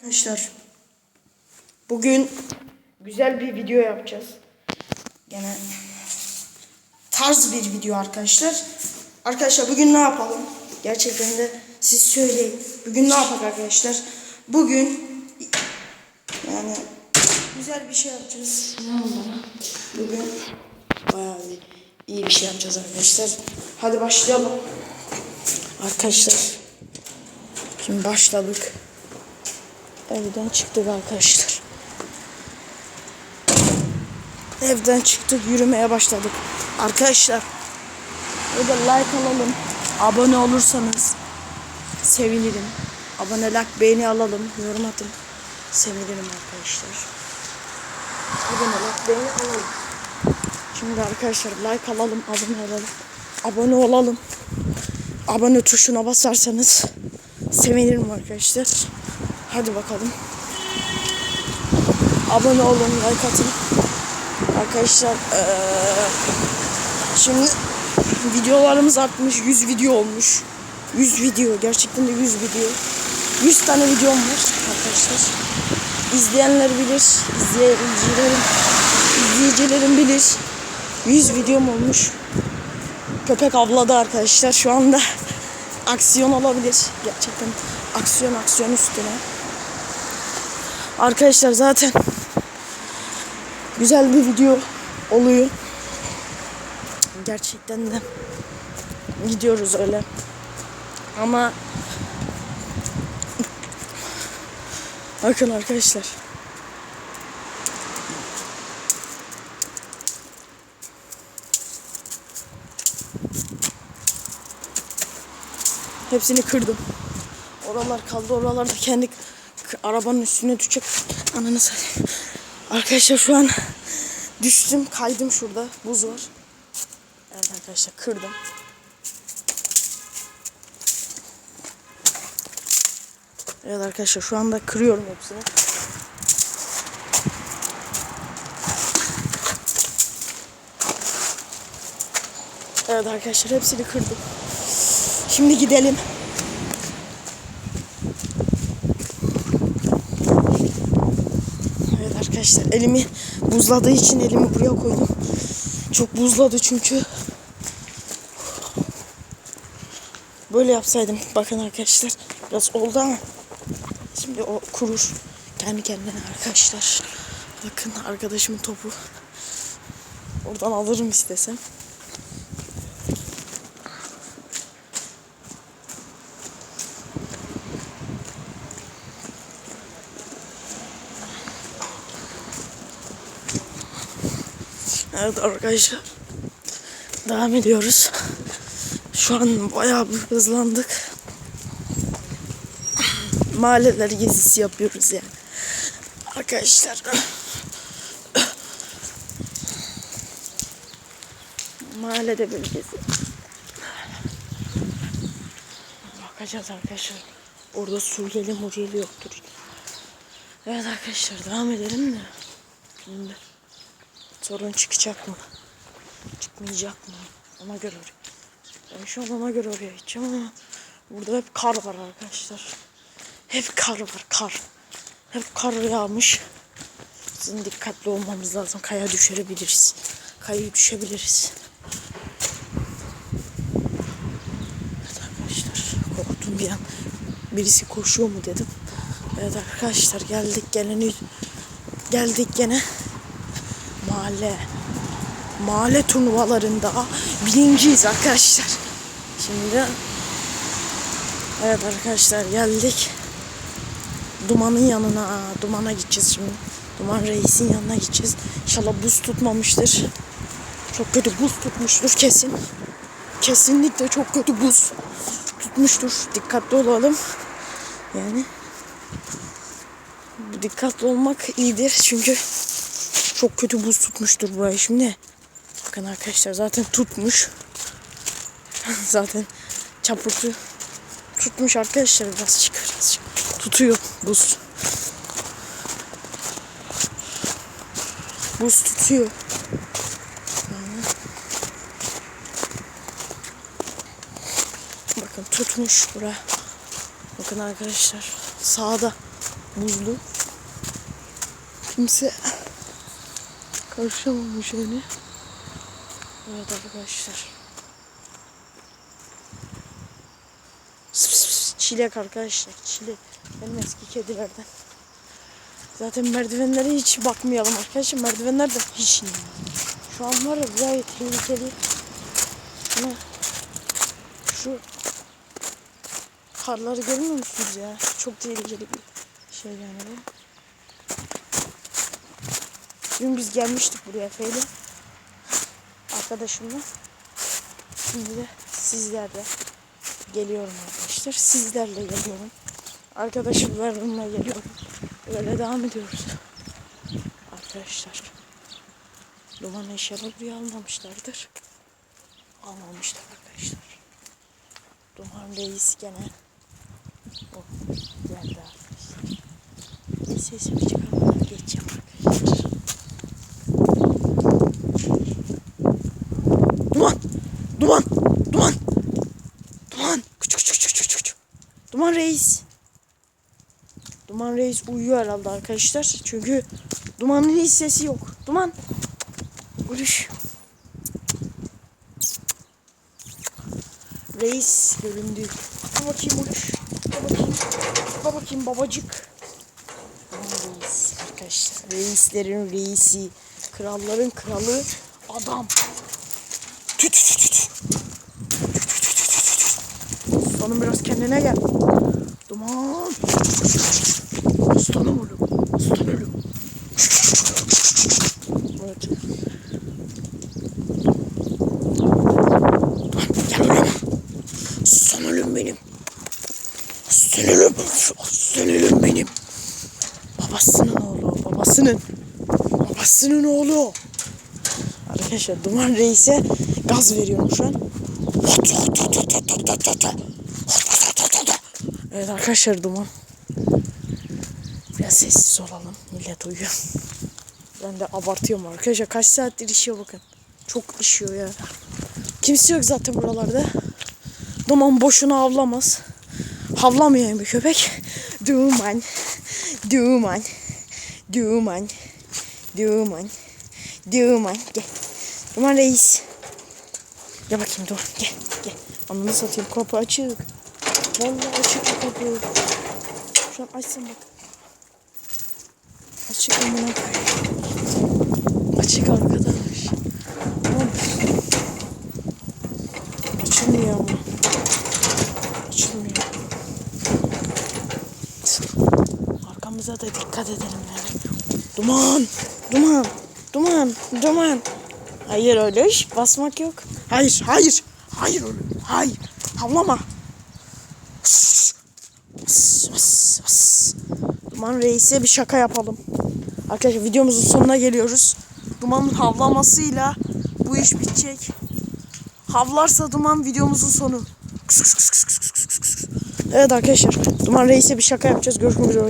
Arkadaşlar bugün güzel bir video yapacağız. Gene tarz bir video arkadaşlar. Arkadaşlar bugün ne yapalım? Gerçekten de siz söyleyin. Bugün ne yapak arkadaşlar? Bugün yani güzel bir şey yapacağız. Ne oldu? Bugün bayağı bir iyi bir şey yapacağız arkadaşlar. Hadi başlayalım. Arkadaşlar şimdi başladık. Evden çıktık arkadaşlar. Evden çıktık yürümeye başladık. Arkadaşlar burada like alalım. Abone olursanız sevinirim. Abonelik beğeni alalım. Yorum atın. Sevinirim arkadaşlar. Abonelik beğeni alalım. Şimdi arkadaşlar like alalım. Abone olalım. Abone olalım. Abone tuşuna basarsanız sevinirim arkadaşlar. Hadi bakalım. Abone olun, like atın. Arkadaşlar eee, şimdi videolarımız artmış. 100 video olmuş. 100 video. Gerçekten de 100 video. 100 tane videom var arkadaşlar. İzleyenler bilir. izleyicilerim, izleyicilerim bilir. 100 videom olmuş. Köpek avladı arkadaşlar. Şu anda aksiyon olabilir. Gerçekten aksiyon aksiyon üstüne. Arkadaşlar zaten güzel bir video oluyor. Gerçekten de gidiyoruz öyle. Ama bakın arkadaşlar. Hepsini kırdım. Oralar kaldı. Oralarda kendi arabanın üstüne düşecek. Ananı satayım. Arkadaşlar şu an düştüm. Kaydım şurada. Buz var. Evet arkadaşlar kırdım. Evet arkadaşlar şu anda kırıyorum hepsini. Evet arkadaşlar hepsini kırdım. Şimdi gidelim. Evet arkadaşlar elimi buzladığı için elimi buraya koydum. Çok buzladı çünkü. Böyle yapsaydım bakın arkadaşlar biraz oldu ama şimdi o kurur kendi kendine arkadaşlar. Bakın arkadaşımın topu. Oradan alırım istesem. Evet arkadaşlar. Devam ediyoruz. Şu an bayağı bir hızlandık. Mahalleler gezisi yapıyoruz yani. Arkadaşlar. Mahallede bir gezi. Bakacağız arkadaşlar. Orada Suriyeli Muriyeli yoktur. Evet arkadaşlar devam edelim de. Şimdi sorun çıkacak mı? Çıkmayacak mı? Ona göre oraya. Ben şu an ona göre oraya gideceğim ama burada hep kar var arkadaşlar. Hep kar var kar. Hep kar yağmış. Bizim dikkatli olmamız lazım. Kaya düşebiliriz. Kayaya düşebiliriz. Evet arkadaşlar korktum bir an. Birisi koşuyor mu dedim. Evet arkadaşlar geldik geleni geldik gene mahalle mahalle turnuvalarında birinciyiz arkadaşlar. Şimdi evet arkadaşlar geldik. Dumanın yanına, Duman'a gideceğiz şimdi. Duman Reis'in yanına gideceğiz. İnşallah buz tutmamıştır. Çok kötü buz tutmuştur kesin. Kesinlikle çok kötü buz tutmuştur. Dikkatli olalım. Yani dikkatli olmak iyidir çünkü çok kötü buz tutmuştur burayı şimdi. Bakın arkadaşlar zaten tutmuş. zaten çapurtu tutmuş arkadaşlar biraz çıkarız. Tutuyor buz. Buz tutuyor. Bakın tutmuş bura. Bakın arkadaşlar sağda Buzlu. Kimse karışamamış yani. Evet arkadaşlar. Çilek arkadaşlar. Çilek. Benim eski kedilerden. Zaten merdivenlere hiç bakmayalım arkadaşlar. Merdivenler de hiç iyi. Şu an var ya gayet tehlikeli. Ama şu karları görmüyor musunuz ya? Çok tehlikeli bir şey yani bu. Dün biz gelmiştik buraya Feyle. Arkadaşımla. Şimdi de sizlerle geliyorum arkadaşlar. Sizlerle geliyorum. Arkadaşlarımla geliyorum. Böyle devam ediyoruz. Arkadaşlar. Duman eşyaları buraya almamışlardır. Almamışlar arkadaşlar. Duman reis gene o geldi arkadaşlar. Sesimi çıkarmadan geçeceğim arkadaşlar. Duman! Duman! Duman! Duman! Küçük küçük küçük küçük küçük. Duman reis. Duman reis uyuyor herhalde arkadaşlar. Çünkü dumanın hiç sesi yok. Duman! Uyuş. Reis göründü. Dur bakayım Uluş. Dur bakayım. Dur bakayım babacık. Reis arkadaşlar. Reislerin reisi. Kralların kralı. Adam. Tüt tüt tüt. Aslanım biraz kendine gel. Duman. Aslan oğlum. Aslan oğlum benim. Aslan benim. Babasının oğlu. Babasının. Babasının oğlu. Arkadaşlar Duman Reis'e gaz veriyorum şu an. Evet arkadaşlar Duman. Biraz sessiz olalım. Millet uyuyor. Ben de abartıyorum arkadaşlar. Kaç saattir işiyor bakın. Çok işiyor ya. Kimse yok zaten buralarda. Duman boşuna avlamaz. Havlamayan bir köpek. Duman. Duman. Duman. Duman. Duman. Gel. Duman reis. Gel bakayım dur. Gel. Gel. Ananı satayım. Kapı açık. Vallahi açık kapı. Şu an açsam bak. Açık amına. Açık arkadaş. Açılmıyor ama. Açılmıyor. Arkamıza da dikkat edelim yani. Duman! Duman! Duman! Duman! Hayır öyle iş. Basmak yok. Hayır, hayır. Hayır öyle. Hayır. Havlama. Duman reise bir şaka yapalım. Arkadaşlar videomuzun sonuna geliyoruz. Dumanın havlamasıyla bu iş bitecek. Havlarsa duman videomuzun sonu. Evet arkadaşlar. Duman reise bir şaka yapacağız. Görüşmek üzere.